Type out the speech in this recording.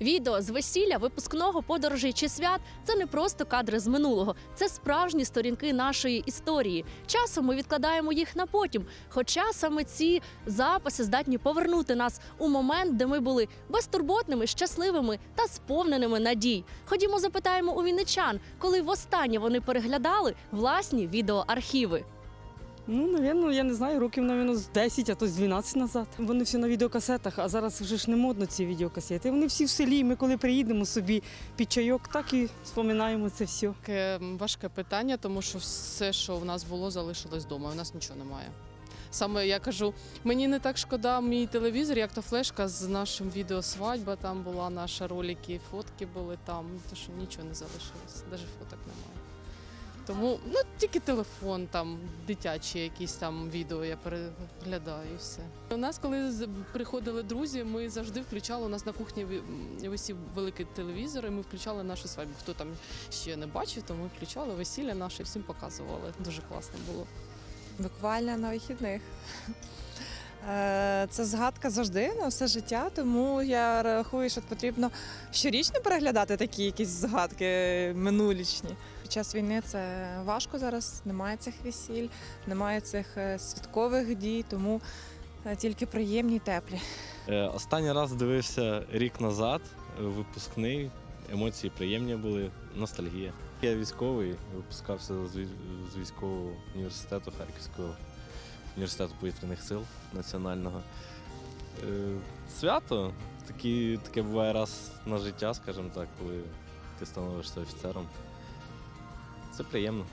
Відео з весілля, випускного подорожей чи свят це не просто кадри з минулого, це справжні сторінки нашої історії. Часом ми відкладаємо їх на потім. Хоча саме ці записи здатні повернути нас у момент, де ми були безтурботними, щасливими та сповненими надій. Ходімо, запитаємо у вінничан, коли востаннє вони переглядали власні відеоархіви. Ну, напевно, я не знаю, років, напевно, з 10, а то з 12 назад. Вони всі на відеокасетах, а зараз вже ж не модно ці відеокасети. Вони всі в селі. Ми коли приїдемо собі під чайок, так і споминаємо це все. Таке важке питання, тому що все, що в нас було, залишилось вдома. У нас нічого немає. Саме я кажу, мені не так шкода мій телевізор, як то флешка з нашим відео свадьба. Там була наша ролики, фотки були там. То що нічого не залишилось, навіть фоток немає. Тому ну тільки телефон, там дитячі якісь там відео я переглядаю. і Все у нас, коли приходили друзі, ми завжди включали. У нас на кухні висів великий телевізор, і ми включали нашу свадьбу. Хто там ще не бачив, то ми включали весілля наше, всім показували. Дуже класно було. Буквально на вихідних. Е, Це згадка завжди на все життя, тому я рахую, що потрібно щорічно переглядати такі якісь згадки минулічні. Під час війни це важко зараз, немає цих весіль, немає цих е, святкових дій, тому е, тільки приємні, й теплі. Е, Останній раз дивився рік назад, випускний. Емоції приємні були, ностальгія. Я військовий, випускався з військового університету Харківського університету повітряних сил національного. Свято таке буває раз на життя, скажімо так, коли ти становишся офіцером. Це приємно.